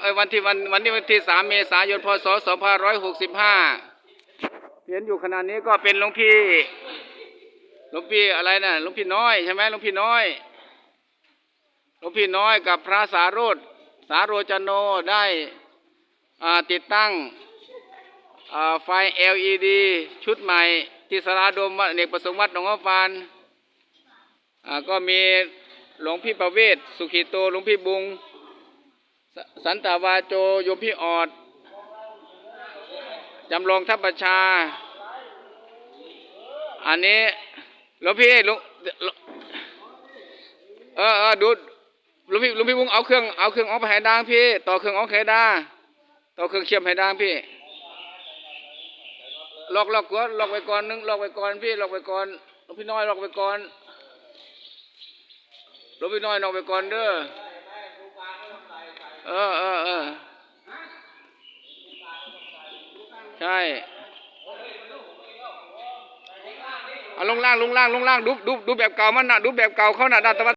เอ้วันที่วันวันนี้วันที่สามเมษายนพศสองพันร้อยหกสิบห้าเห็นอยู่ขณะนี้ก็เป็นหลวงพี่หลวงพี่อะไรนะ่ะหลวงพี่น้อยใช่ไหมหลวงพี่น้อยหลวงพี่น้อยกับพระสาโรธสาโรจโนได้ติดตั้งไฟ LED ชุดใหม่ที่สาราโดมเนกประสงค์วัดหนองอ้อฟานก็มีหลวงพี่ประเวศสุขิโตหลวงพี่บุง สสันตาวาโจโยมพี่ออด จำลองทัพประชา อันนี้หลวงพี่หลวงเออเออดูหลวงพี่หลวงพี่บุ้งเอาเครื่องเอาเครื่องออกไปให้ดังพี่ ต่อเครื่องออกให้ดังต่อเครื่องเชื่อมให้ดังพี่ลอกลอกก่อนลอกไว้ก่อนนึงลอกไว้ก่อนพี่ลอกไว้ก่อนหลวงพี่น้อยลอกไว้ก่อนหลวงพี่น้อยลอกไว้ก่อนเด้อ เออเออเออใช่เอาลงล่างลงล่างลงล่างดูดูดูแบบเก่ามันนะดูแบบเก่าเขานะด้านตะวัน